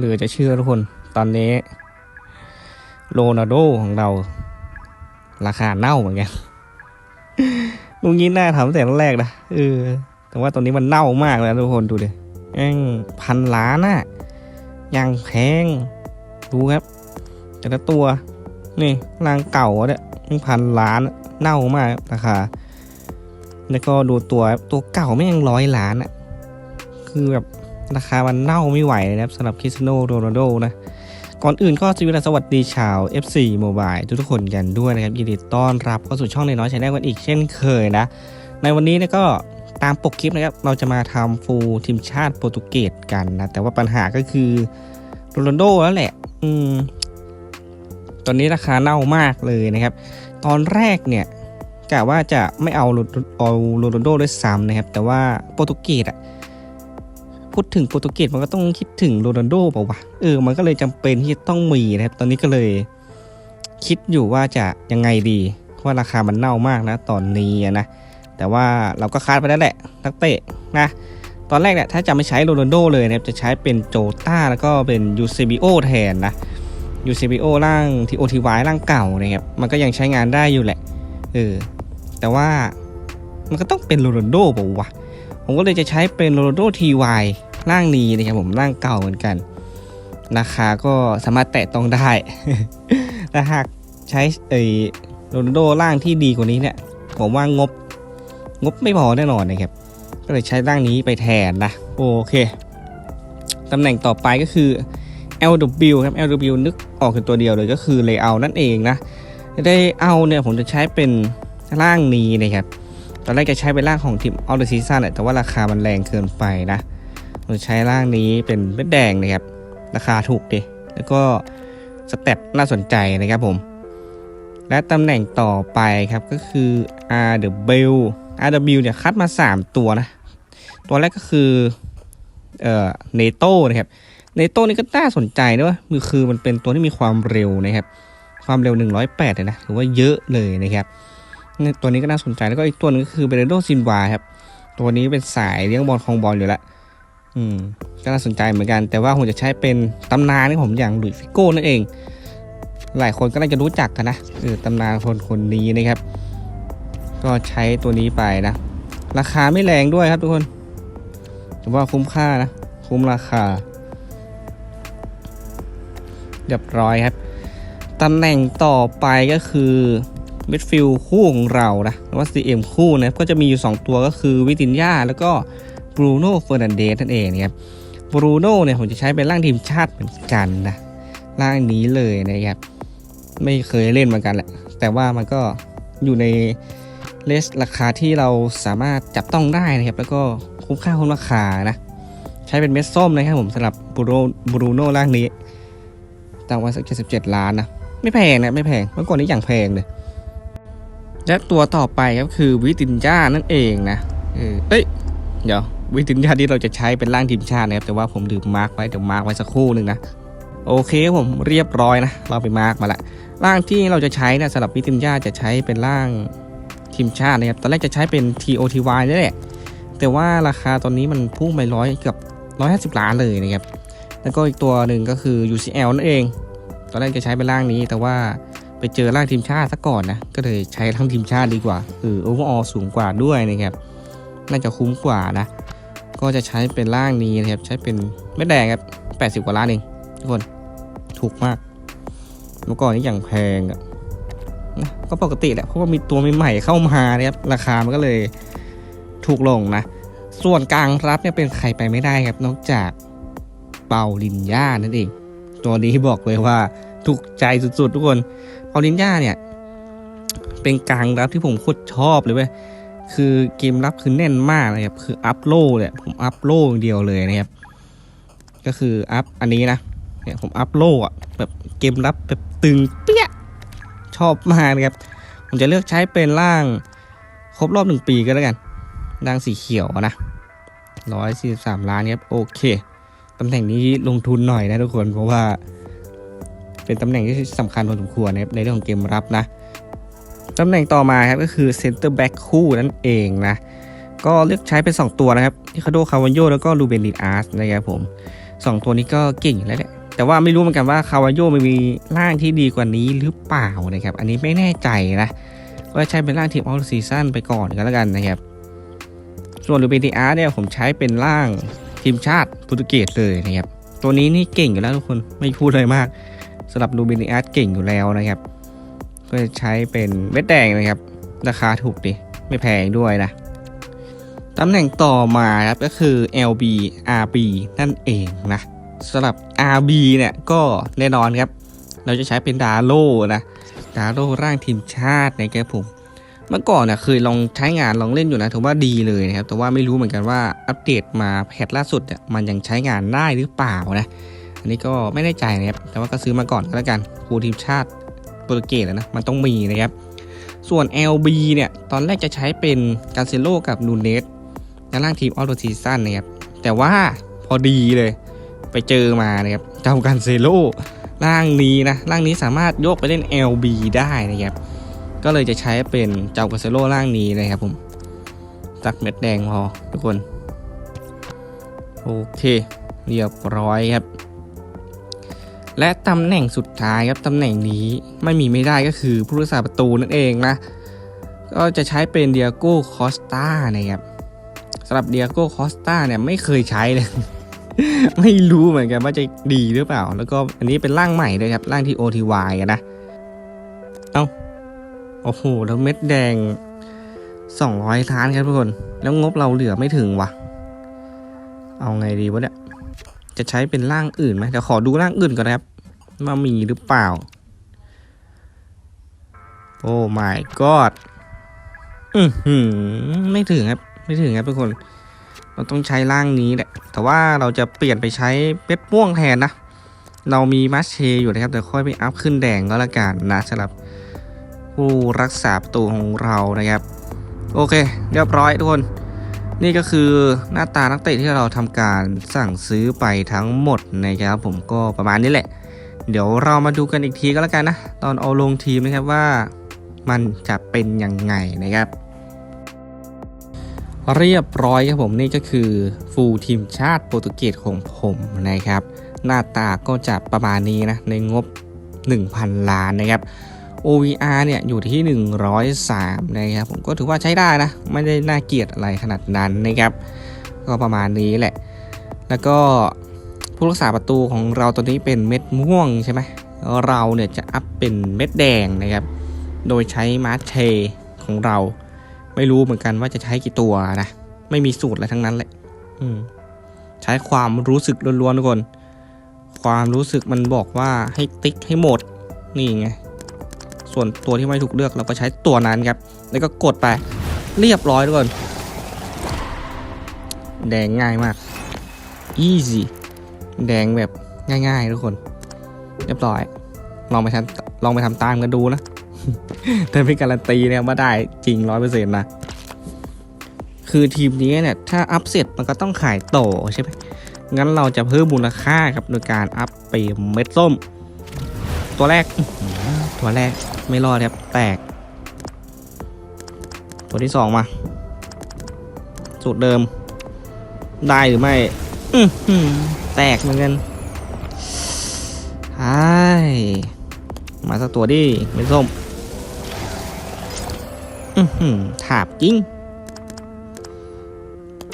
เหลือจะเชื่อทุกคน ตอนนี้โรนัลโดของเรา ราคาเน่าเหมือนกันลุงนี้น่าทำตั้งแต่แรกนะเออ แต่ว่าตอนนี้มันเน่ามากแล้วทุกคนดูดิแม่งพันล้านอะยังแพง ดูครับ แต่ละตัว นี่รางเก่าเนี่ยมันพันล้านเน่ามากราคาแล้วก็ดูตัวตัวเก่าไม่ยังร้อยล้านอะคือแบบ ราคามันเน่าไม่ไหวนะครับสำหรับคริสเตียโนโรนัลโดนะ ก่อนอื่นก็สวัสดีสวัสดีชาว FC Mobile ทุกๆคนกันด้วยนะครับยินดีต้อนรับเข้าสู่ช่องในน้อยชาแนลกันอีกเช่นเคยนะ ในวันนี้เนี่ยก็ตามปกคลิปนะครับ เราจะมาทำฟูลทีมชาติโปรตุเกสกันนะ แต่ว่าปัญหาก็คือโรนัลโดแล้วแหละ อืม ตอนนี้ราคาเน่ามากเลยนะครับ ตอนแรกเนี่ยกะว่าจะไม่เอาโรเอาโรนัลโดด้วยซ้ำนะครับ แต่ว่าโปรตุเกสอะ พูดถึงโปรตุเกสมันก็ต้องคิดถึงโรนัลโดเปล่าวะเออมันก็เลยจำเป็นที่ต้องมีนะครับ ตอนนี้ก็เลย คิดอยู่ว่าจะยังไงดีเพราะว่าราคามันเน่ามากนะ ตอนนี้นะแต่ว่าเราก็คาดไปแล้วแหละนักเตะนะตอนแรกเนี่ยถ้าจะไม่ใช้โรนัลโดเลยนะครับจะใช้เป็นโจต้าแล้วก็เป็นยูเซบิโอแทนนะยูเซบิโอร่างทีโอทีวร่างเก่านะครับมันก็ยังใช้งานได้อยู่แหละเออแต่ว่ามันก็ต้องเป็นโรนัลโดเปล่าวะ ผมก็เลยจะใช้เป็นโรนัลโดทีวร่างนี้นะครับผมร่างเก่าเหมือนกัน ราคาก็สามารถแตะต้องได้ แต่หากใช้ไอโรนัลโดร่างที่ดีกว่านี้เนี่ย ผมว่างบงบไม่พอแน่นอนนะครับ ก็เลยใช้ร่างนี้ไปแทนนะ โอเค ตำแหน่งต่อไปก็คือ LW ครับ LW นึกออกเป็นตัวเดียวเลยก็คือ layout นั่นเองนะ ได้เอาเนี่ยผมจะใช้เป็นร่างนี้นะครับ ตอนแรกจะใช้เป็นร่างของทีม All the Season แต่ว่าราคามันแรงเกินไปนะผมใช้ร่างนี้เป็นเม็ดแดงนะครับ ราคาถูกดิแล้วก็สเต็ปน่าสนใจนะครับผม และตำแหน่งต่อไปครับก็คือ RW RW เนี่ยคัดมา 3 ตัวนะ ตัวแรกก็คือเอ่อเนโต้นะครับเนโต้นี่ก็น่าสนใจนะว่ามันคือมันเป็นตัวที่มีความเร็วนะครับ ความเร็ว 108เลยนะถือว่าเยอะเลยนะครับ ตัวนี้ก็น่าสนใจแล้วก็อีกตัวหนึงก็คือเบเรโดซินวาครับ ตัวนี้เป็นสายเลี้ยงบอลคองบอลอยู่แล้วอืมก็น่าสนใจเหมือนกัน แต่ว่าผมจะใช้เป็นตำนานของผมอย่างหลุยฟิโก้นั่นเอง หลายคนก็น่าจะรู้จักกันนะเออตำนานคนคนนี้นะครับ ก็ใช้ตัวนี้ไปนะ ราคาไม่แรงด้วยครับทุกคนถือว่าคุ้มค่านะ คุ้มราคาเรียบร้อยครับตำแหน่งต่อไปก็คือ มิดฟิลคู่ของเรานะหรือว่า CM คู่นะก็จะมีอยู่ 2 ตัวก็คือวิตินยาแล้วก็บรูโน่เฟอร์นันเดสนั่นเองนะครับบรูโน่เนี่ยผมจะใช้เป็นร่างทีมชาติเหมือนกันนะร่างนี้เลยนะครับไม่เคยเล่นเหมือนกันแหละ แต่ว่ามันก็อยู่ในเลสราคาที่เราสามารถจับต้องได้นะครับ แล้วก็คุ้มค่าคุ้มราคานะ ใช้เป็นเม็ดส้มนะครับผมสำหรับบรูบรูโน่ร่างนี้ตั้งไว้สักเจ็ดสิบเจ็ดล้านนะ ไม่แพงนะ ไม่แพงเมื่อก่อนนี้อย่างแพงเลย และตัวต่อไปครับคือวิตินจานั่นเองนะเอ้ย เดี๋ยววิตินจาที่เราจะใช้เป็นร่างทีมชาตินะครับ แต่ว่าผมดืมมาร์กไว้เดี๋ยวมาร์กไว้สักครู่หนึ่งนะ โอเคผมเรียบร้อยนะ เราไปมาร์กมาละ ร่างที่เราจะใช้นะสำหรับวิตินจาจะใช้เป็นร่างทีมชาตินะครับ ตอนแรกจะใช้เป็น TOTY นี่แหละ แต่ว่าราคาตอนนี้มันพุ่งไปร้อยเกือบร้อยห้าสิบล้านเลยนะครับ แล้วก็อีกตัวหนึ่งก็คือ UCL นั่นเอง ตอนแรกจะใช้เป็นร่างนี้แต่ว่า ไปเจอร่างทีมชาติซะก่อนนะ ก็เลยใช้ร่างทีมชาติดีกว่าเออ overall สูงกว่าด้วยนะครับ น่าจะคุ้มกว่านะ ก็จะใช้เป็นร่างนี้นะครับ ใช้เป็นไม่แดงครับแปดสิบกว่าล้านเองทุกคน ถูกมาก เมื่อก่อนนี้อย่างแพงอะนะก็ปกติแหละ เพราะว่ามีตัวใหม่ๆเข้ามานะครับ ราคามันก็เลยถูกลงนะ ส่วนกลางรับเนี่ยเป็นใครไปไม่ได้ครับ นอกจากเปาลินย่านั่นเอง ตัวนี้บอกเลยว่าถูกใจสุดๆ ทุกคน เปาลินย่าเนี่ย เป็นกลางรับที่ผมโคตรชอบเลยเว้ยคือเกมรับคือแน่นมากเลยครับคืออัพโลเนี่ยผมอัพโลอย่างเดียวเลยนะครับก็คืออัพอันนี้นะเนี่ยผมอัพโลอะแบบเกมรับแบบตึงเปี้ยชอบมากนะครับผมจะเลือกใช้เป็นร่างครบรอบหนึ่งปีก็แล้วกันร่างสีเขียวนะร้อยสี่สามล้านครับโอเคตำแหน่งนี้ลงทุนหน่อยนะทุกคนเพราะว่า เป็นตำแหน่งที่สำคัญพอสมควรนะครับในเรื่องของเกมรับนะตำแหน่งต่อมาครับก็คือเซนเตอร์แบ็กคู่นั่นเองนะก็เลือกใช้เป็น 2 ตัวนะครับที่คาโดคาวันโยแล้วก็ลูเบนดิอาร์สนะครับผมสองตัวนี้ก็เก่งแล้วแหละแต่ว่าไม่รู้เหมือนกันว่าคาวาโยมันมีร่างที่ดีกว่านี้หรือเปล่านะครับ อันนี้ไม่แน่ใจนะก็ใช้เป็นร่างทีมออลซีซั่นไปก่อนก็แล้วกันนะครับ ส่วนลูเบติอาร์เนี่ยผมใช้เป็นร่างทีมชาติโปรตุเกสเลยนะครับตัวนี้นี่เก่งอยู่แล้วทุกคนไม่พูดเลยมาก สำหรับลูเบติอาร์เก่งอยู่แล้วนะครับ ก็จะใช้เป็นเม็ดแดงนะครับ ราคาถูกดิไม่แพงด้วยนะตำแหน่งต่อมาครับก็คือ LB RB นั่นเองนะสำหรับ RB เนี่ยก็แน่นอนครับ เราจะใช้เป็นดาโลนะดาโลร่างทีมชาตินะครับผมเมื่อก่อนนะเคยลองใช้งานลองเล่นอยู่นะถือว่าดีเลยนะครับ แต่ว่าไม่รู้เหมือนกันว่าอัปเดตมาแพทล่าสุดเนี่ยมันยังใช้งานได้หรือเปล่านะ อันนี้ก็ไม่แน่ใจนะครับ แต่ว่าก็ซื้อมาก่อนก็แล้วกันฟูทีมชาติโปรตุเกสอะนะ มันต้องมีนะครับ ส่วน LB เนี่ย ตอนแรกจะใช้เป็นกาเซโลกับนูเนสในร่างทีมออโตซีซั่นนะครับ แต่ว่าพอดีเลย ไปเจอมานะครับเจ้ากาเซโลร่างนี้นะ ร่างนี้สามารถโยกไปเล่น LB ได้นะครับ ก็เลยจะใช้เป็นเจ้ากาเซโลร่างนี้นะครับผมตักเม็ดแดงพอทุกคน โอเค เรียบร้อยครับ และตำแหน่งสุดท้ายครับตำแหน่งนี้ไม่มีไม่ได้ก็คือผู้รักษาประตูนั่นเองนะ ก็จะใช้เป็นเดียโก้คอสตานะครับสำหรับเดียโก้คอสตาเนี่ยไม่เคยใช้เลย ไม่รู้เหมือนกันว่าจะดีหรือเปล่า แล้วก็อันนี้เป็นร่างใหม่ด้วยครับร่างที่ OTY นะ เอ้าโอ้โหแล้วเม็ดแดง 200 ล้านครับทุกคน แล้วงบเราเหลือไม่ถึงวะเอาไงดีวะเนี่ยจะใช้เป็นร่างอื่นไหมเดี๋ยวขอดูร่างอื่นก่อนนะครับ ว่ามีหรือเปล่า โอ้ my god อือหือไม่ถึงครับ ไม่ถึงครับทุกคน เราต้องใช้ร่างนี้แหละ แต่ว่าเราจะเปลี่ยนไปใช้เป็ดม่วงแทนนะ เรามีมัชเชอยู่นะครับ เดี๋ยวค่อยไปอัพขึ้นแดงก็แล้วกันนะสำหรับผู้รักษาประตูของเรานะครับ โอเค เรียบร้อยทุกคน นี่ก็คือหน้าตานักเตะที่เราทำการสั่งซื้อไปทั้งหมดนะครับผมก็ประมาณนี้แหละ เดี๋ยวเรามาดูกันอีกทีก็แล้วกันนะ ตอนเอาลงทีมนะครับว่ามันจะเป็นยังไงนะครับ เรียบร้อยครับผมนี่ก็คือฟูลทีมชาติโปรตุเกสของผมนะครับ หน้าตาก็จะประมาณนี้นะ ในงบ 1,000 ล้านนะครับ OVR เนี่ยอยู่ที่ 103 นะครับ ผมก็ถือว่าใช้ได้นะ ไม่ได้น่าเกลียดอะไรขนาดนั้นนะครับ ก็ประมาณนี้แหละ แล้วก็ ผู้รักษาประตูของเราตัวนี้เป็นเม็ดม่วงใช่ไหมเราเนี่ยจะอัพเป็นเม็ดแดงนะครับ โดยใช้มาร์เชของเรา ไม่รู้เหมือนกันว่าจะใช้กี่ตัวนะ ไม่มีสูตรอะไรทั้งนั้นเลยใช้ความรู้สึกล้วนๆทุกคน ความรู้สึกมันบอกว่าให้ติ๊กให้หมด นี่ไง ส่วนตัวที่ไม่ถูกเลือกเราก็ใช้ตัวนั้นครับ แล้วก็กดไป เรียบร้อยทุกคน แดงง่ายมาก easy แดงแบบง่ายๆ ทุกคน เรียบร้อย ลองไปทำลองไปทำตามกันดูนะแต่ไม่การันตีเนี่ยว่าได้จริงร้อยเปอร์เซ็นต์นะ คือทีมนี้เนี่ย ถ้าอัพเสร็จมันก็ต้องขายต่อใช่ไหมงั้นเราจะเพิ่มมูลค่าครับโดยการอัพไปเม็ดส้ม ตัวแรก ตัวแรกไม่รอดครับ แตก ตัวที่สองมาสูตรเดิม ได้หรือไม่ อื ตกเหมือนกันไอ้มาสักตัวดิเม็ดส้มอือหือถาบจริง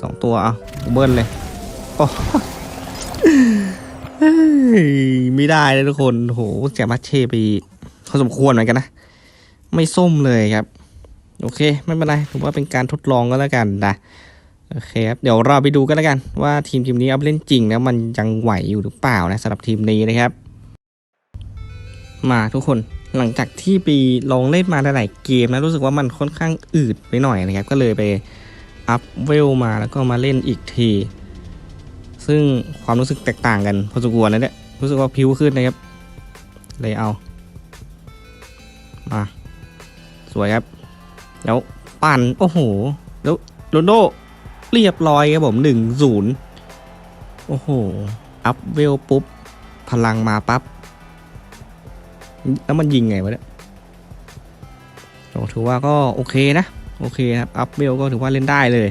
สองตัวเอาเบิ้ลเลย โอ้ไม่ได้เลยทุกคนโหเสียมัชเช่ไปพอสมควรเหมือนกันนะ ไม่ส้มเลยครับ โอเค ไม่เป็นไรถือว่าเป็นการทดลองก็แล้วกันนะ โอเคครับเดี๋ยวเราไปดูกันแล้วกันว่าทีมทีมนี้เอาเล่นจริงแล้วมันยังไหวอยู่หรือเปล่านะสำหรับทีมนี้นะครับ มาทุกคนหลังจากที่ไปลองเล่นมาหลายเกมนะรู้สึกว่ามันค่อนข้างอืดไปหน่อยนะครับ ก็เลยไปอัพเวลมาแล้วก็มาเล่นอีกที ซึ่งความรู้สึกแตกต่างกันพอสมควรนะเนี่ยรู้สึกว่าพิวขึ้นนะครับ เลยเอา มา สวยครับ แล้วปั่นโอ้โห แล้วโรนโด เรียบร้อยครับผมหนึ่งศูนย์โอ้โห อัพเวลปุ๊บ พลังมาปั๊บ แล้วมันยิงไงวะเนี่ยถือว่าก็โอเคนะ โอเคครับ อัพเวลก็ถือว่าเล่นได้เลย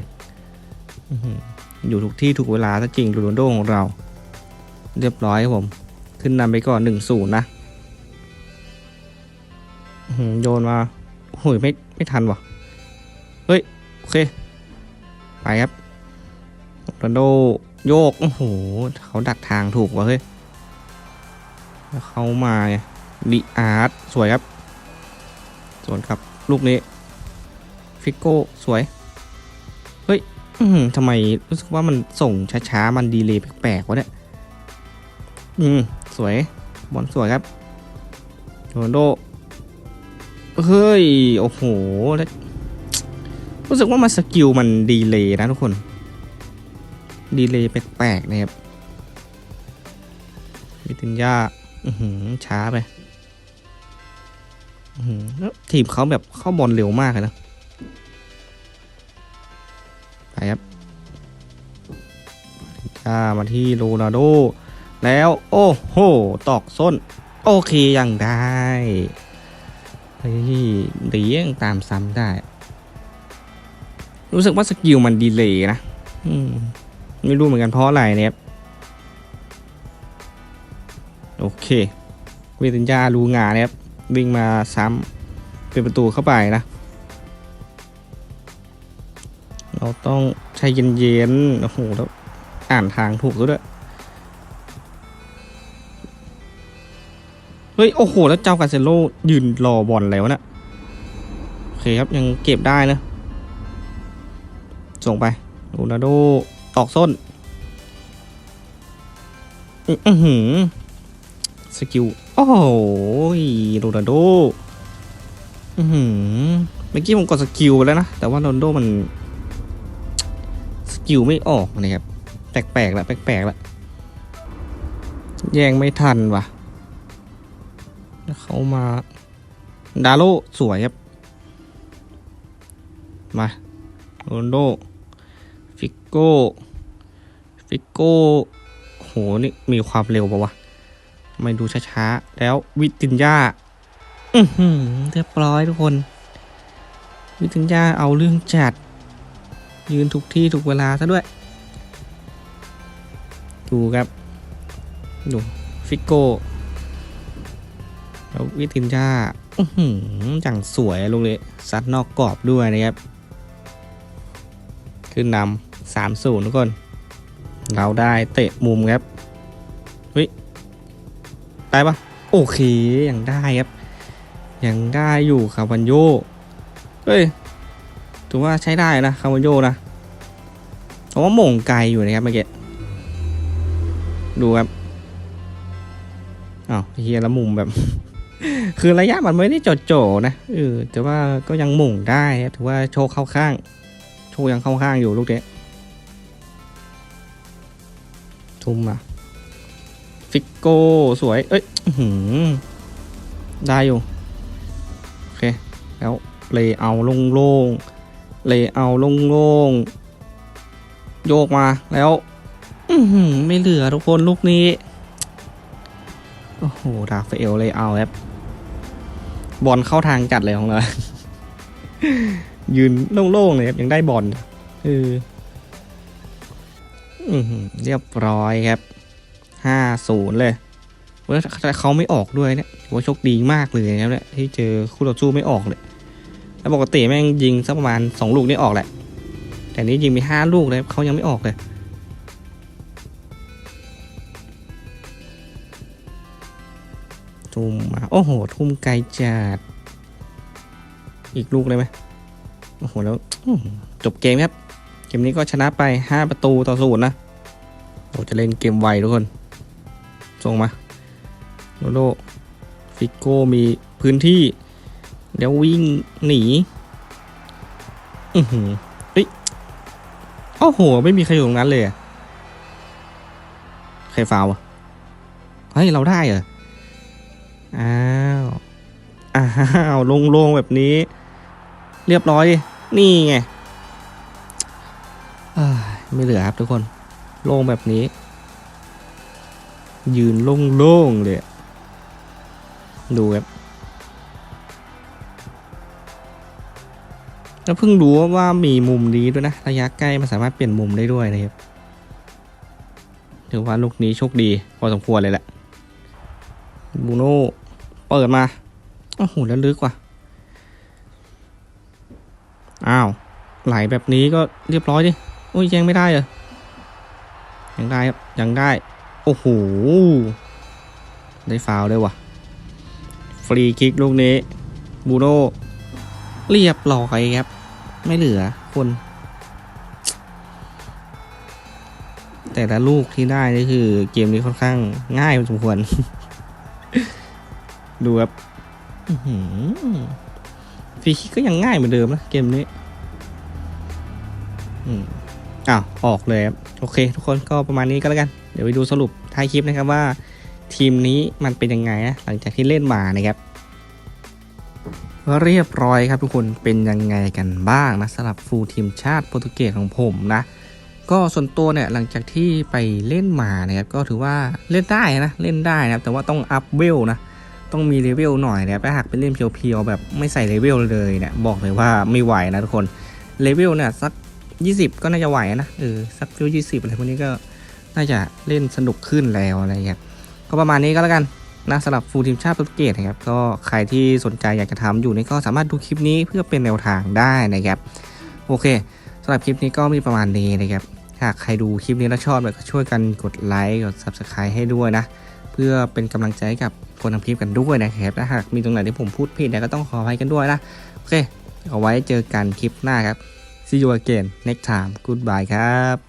อยู่ทุกที่ถูกเวลาถ้าจริงโรนโดของเรา เรียบร้อยครับผม ขึ้นนำไปก่อนหนึ่งศูนย์นะโยนมาโอ้ยไม่ไม่ทันว่ะ เฮ้ย โอเค ไปครับโรนโดโยก โอ้โห เขาดักทางถูกว่ะเฮ้ยแล้วเขามาไงลีอาร์ตสวยครับ สวนครับ ลูกนี้ ฟิกโก้ สวย เฮ้ยทำไมรู้สึกว่ามันส่งช้าๆ มันดีเลย์แปลกๆวะเนี่ย อืม สวย บอลสวยครับโรนโด เฮ้ย โอ้โหแล้ว รู้สึกว่ามันสกิลมันดีเลย์นะทุกคน ดีเลย์แปลกๆนะครับวิตินยาอื้อหือช้าไปอื้อหือแล้วทีมเขาแบบเข้าบอลเร็วมากเลยนะ ไปครับจ้ามาที่โรนัลโด แล้ว โอ้โห ตอกส้น โอเคยังได้เฮ้ยดียังตามซ้ำได้ รู้สึกว่าสกิลมันดีเลยนะอืมไม่รู้เหมือนกันเพราะอะไรเนี่ยครับโอเคเวตินยารู้งานนะครับวิ่งมาซ้ำเป็นประตูเข้าไปนะ เราต้องใช้เย็นๆโอ้โหแล้วอ่านทางถูกด้วยเฮ้ย โอ้โห แล้วเจ้ากาเซโลยืนรอบอลแล้วนะโอเคครับ ยังเก็บได้นะ ส่งไปโรนัลโดตอกส้น อื้อหือสกิล โอ้โหโรนัลโดอือหือเมื่อกี้ผมกดสกิลไปแล้วนะ แต่ว่าโรนัลโดมัน สกิลไม่ออกนะครับ แปลกๆละแปลกๆละแย่งไม่ทันว่ะเขามา ดาโลสวยครับ มาโรนลโด ฟิกโก้ ฟิกโก้ โห นี่มีความเร็วปะวะ ไม่ดูช้าๆ แล้ววิตินยาอือหือเรียบร้อยทุกคน วิตินยาเอาเรื่องจัด ยืนทุกที่ถูกเวลาซะด้วย ดูครับ ดูฟิกโก้ แล้ววิตินยาอือหือจังสวยลูกเลยซัดนอกกรอบด้วยนะครับ ขึ้นนำสามศูนย์ทุกคน เราได้เตะมุมครับเฮ้ยได้ปะโอเคยังได้ครับ ยังได้อยู่คาวันโยเฮ้ยถือว่าใช้ได้นะคาวันโยนะเพราะว่าหม่งไกลอยู่นะครับเมื่อกี้ดูครับอ้าวเฮียล้วมุมแบบ คือระยะมันไม่ได้โจดๆนะเออแต่ว่าก็ยังหม่งได้ครับถือว่าโชว์เข้าข้าง โชว์ยังเข้าข้างอยู่ลูกเนี้ยทุ่มมาฟิกโก้สวย เอ้ยหือได้อยู่ โอเค แล้วเลยเอาโล่งเลยเอาโล่งโยกมาแล้วอืไม่เหลือทุกคนลูกนี้ โอ้โหดาฟเอลเลยเอาครับบอลเข้าทางจัดเลยของเรา ยืนโล่งๆเลยครับยังได้บอลเอออือเรียบร้อยครับห้าศูนย์เลยว้ยแต่เขาไม่ออกด้วยเนี่ยว่าโชคดีมากเลยนะครับเนี่ยที่เจอคู่ต่อสู้ไม่ออกเลย แล้วปกติแม่งยิงสักประมาณสองลูกนี่ออกแหละ แต่นี้ยิงมีห้าลูกเลยเขายังไม่ออกเลยทุ่มมาโอ้โห ทุ่มไกลจัดอีกลูกเลยไหม โอ้โหแล้วจบเกมครับ เกมนี้ก็ชนะไป 5 ประตูต่อศูนย์นะเราจะเล่นเกมไวทุกคนส่งมาโรโดฟิกโก้มีพื้นที่ เดี๋ยววิ่งหนี อือหือเฮ้ยโอ้โห ไม่มีใครอยู่ตรงนั้นเลยใครฟาวะเฮ้ย เราได้เหรอ อ้าว อ้าวโลงๆแบบนี้ เรียบร้อย นี่ไงไม่เหลือครับทุกคน โล่งแบบนี้ ยืนโล่งๆเลย ดูครับแล้วเพิ่งรู้ว่ามีมุมนี้ด้วยนะ ระยะใกล้มันสามารถเปลี่ยนมุมได้ด้วยนะครับถือว่าลูกนี้โชคดี พอสมควรเลยแหละบูโน่เปิดมาโอ้โหแล้วลึกว่ะ อ้าวไหลแบบนี้ก็เรียบร้อยดิโอ้ยยังไม่ได้เหรอยังได้ครับยังได้ โอ้โหได้ฟาวด้วยว่ะฟรีคิกลูกนี้บูโน่เรียบร้อยครับ ไม่เหลือคน แต่ละลูกที่ได้นี่คือ เกมนี้ค่อนข้างง่ายพอสมควร ดูครับ รีคิกก็ยังง่ายเหมือนเดิมนะเกมนี้อ้าวออกเลยครับโอเค ทุกคนก็ประมาณนี้ก็แล้วกัน เดี๋ยวไปดูสรุปท้ายคลิปนะครับว่า ทีมนี้มันเป็นยังไงนะหลังจากที่เล่นมานะครับเรียบร้อยครับทุกคนเป็นยังไงกันบ้างนะสำหรับฟูลทีมชาติโปรตุเกสของผมนะ ก็ส่วนตัวเนี่ยหลังจากที่ไปเล่นมานะครับก็ถือว่าเล่นได้นะเล่นได้นะครับแต่ว่าต้องอัพเวลนะ ต้องมีเลเวลหน่อยนะครับถ้าหากไปเล่นเพียวๆแบบไม่ใส่เลเวลเลยเนี่ยบอกเลยว่าไม่ไหวนะทุกคนเลเวลเนี่ยสัก 20 ก็น่าจะไหวนะเออสักเลเวล20อะไรพวกนี้ก็น่าจะเล่นสนุกขึ้นแล้วอะไรเงี้ยก็ประมาณนี้ก็แล้วกันนะสำหรับฟูลทีมชาติโปรตุเกสนะครับก็ใครที่สนใจอยากจะทำอยู่นี่ก็สามารถดูคลิปนี้เพื่อเป็นแนวทางได้นะครับโอเคสำหรับคลิปนี้ก็มีประมาณนี้นะครับหากใครดูคลิปนี้แล้วชอบเนี่ยก็ช่วยกันกดไลค์กด Subscribe ให้ด้วยนะ พื่อเป็นกำลังใจกับคนทำคลิปกันด้วยนะครับถ้าหากมีตรงไหนที่ผมพูดผิดเนี่ยก็ต้องขออภัยกันด้วยนะโอเคเอาไว้เจอกันคลิปหน้าครับ see you again next time goodbye ครับ